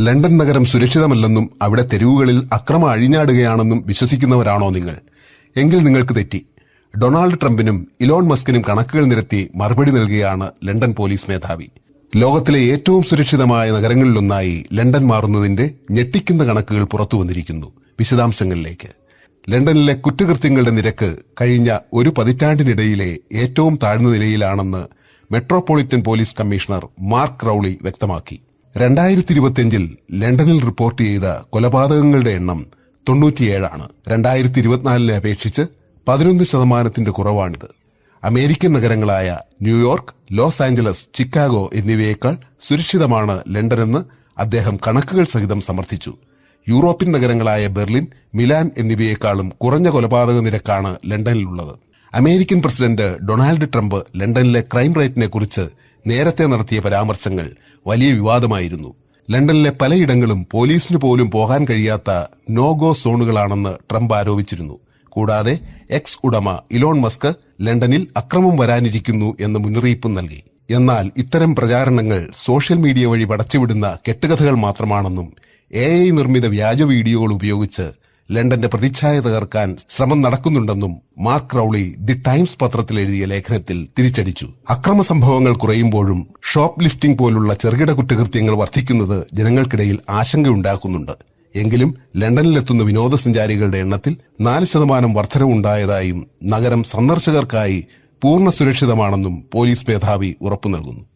London നഗരം സുരക്ഷിതമല്ലെന്നും അവിടെ തെരുവുകളിൽ അക്രമം അഴിഞ്ഞാടുകയാണെന്നും വിശ്വസിക്കുന്നവരാണോ നിങ്ങൾ? എങ്കിൽ നിങ്ങൾക്ക് തെറ്റി. ഡൊണാൾഡ് ട്രംപിനും ഇലോൺ മസ്കിനും കണക്കുകൾ നിരത്തി മറുപടി നൽകുകയാണ് ലണ്ടൻ പോലീസ് മേധാവി. ലോകത്തിലെ ഏറ്റവും സുരക്ഷിതമായ നഗരങ്ങളിലൊന്നായി ലണ്ടൻ മാറുന്നതിന്റെ ഞെട്ടിക്കുന്ന കണക്കുകൾ പുറത്തു വന്നിരിക്കുന്നു. വിശദാംശങ്ങളിലേക്ക്. ലണ്ടനിലെ കുറ്റകൃത്യങ്ങളുടെ നിരക്ക് കഴിഞ്ഞ ഒരു പതിറ്റാണ്ടിനിടയിലെ ഏറ്റവും താഴ്ന്ന നിലയിലാണെന്ന് metropolitan police commissioner Mark Rowley വ്യക്തമാക്കി. രണ്ടായിരത്തി ഇരുപത്തിയഞ്ചിൽ ലണ്ടനിൽ റിപ്പോർട്ട് ചെയ്ത കൊലപാതകങ്ങളുടെ എണ്ണം തൊണ്ണൂറ്റിയേഴാണ്. രണ്ടായിരത്തി ഇരുപത്തിനാലിനെ അപേക്ഷിച്ച് പതിനൊന്ന് ശതമാനത്തിന്റെ കുറവാണിത്. American നഗരങ്ങളായ New York Los Angeles Chicago എന്നിവയേക്കാൾ സുരക്ഷിതമാണ് ലണ്ടനെന്ന് അദ്ദേഹം കണക്കുകൾ സഹിതം സമർത്ഥിച്ചു. യൂറോപ്യൻ നഗരങ്ങളായ ബെർലിൻ മിലാൻ എന്നിവയേക്കാളും കുറഞ്ഞ കൊലപാതക നിരക്കാണ് ലണ്ടനിലുള്ളത്. അമേരിക്കൻ പ്രസിഡന്റ് ഡൊണാൾഡ് ട്രംപ് ലണ്ടനിലെ ക്രൈം റേറ്റിനെ കുറിച്ച് നേരത്തെ നടത്തിയ പരാമർശങ്ങൾ വലിയ വിവാദമായിരുന്നു. ലണ്ടനിലെ പലയിടങ്ങളും പോലീസിന് പോലും പോകാൻ കഴിയാത്ത നോ ഗോ സോണുകളാണെന്ന് ട്രംപ് ആരോപിച്ചിരുന്നു. കൂടാതെ എക്സ് ഉടമ ഇലോൺ മസ്ക് ലണ്ടനിൽ അക്രമം വരാനിരിക്കുന്നു എന്ന് മുന്നറിയിപ്പും നൽകി. എന്നാൽ ഇത്തരം പ്രചാരണങ്ങൾ സോഷ്യൽ മീഡിയ വഴി പടച്ചുവിടുന്ന കെട്ടുകഥകൾ മാത്രമാണെന്നും എ ഐ നിർമ്മിത വ്യാജ വീഡിയോകൾ ഉപയോഗിച്ച് ലണ്ടന്റെ പ്രതിച്ഛായ തകർക്കാൻ ശ്രമം നടക്കുന്നുണ്ടെന്നും മാർക്ക് റൌളി ദി ടൈംസ് പത്രത്തിൽ എഴുതിയ ലേഖനത്തിൽ തിരിച്ചടിച്ചു. അക്രമ സംഭവങ്ങൾ കുറയുമ്പോഴും ഷോപ്പ് ലിഫ്റ്റിംഗ് പോലുള്ള ചെറുകിട കുറ്റകൃത്യങ്ങൾ വർദ്ധിക്കുന്നത് ജനങ്ങൾക്കിടയിൽ ആശങ്കയുണ്ടാക്കുന്നുണ്ട്. എങ്കിലും ലണ്ടനിലെത്തുന്ന വിനോദസഞ്ചാരികളുടെ എണ്ണത്തിൽ നാല് ശതമാനം വർധനവുണ്ടായതായും നഗരം സന്ദർശകർക്കായി പൂർണ സുരക്ഷിതമാണെന്നും പോലീസ് മേധാവി ഉറപ്പു നൽകുന്നു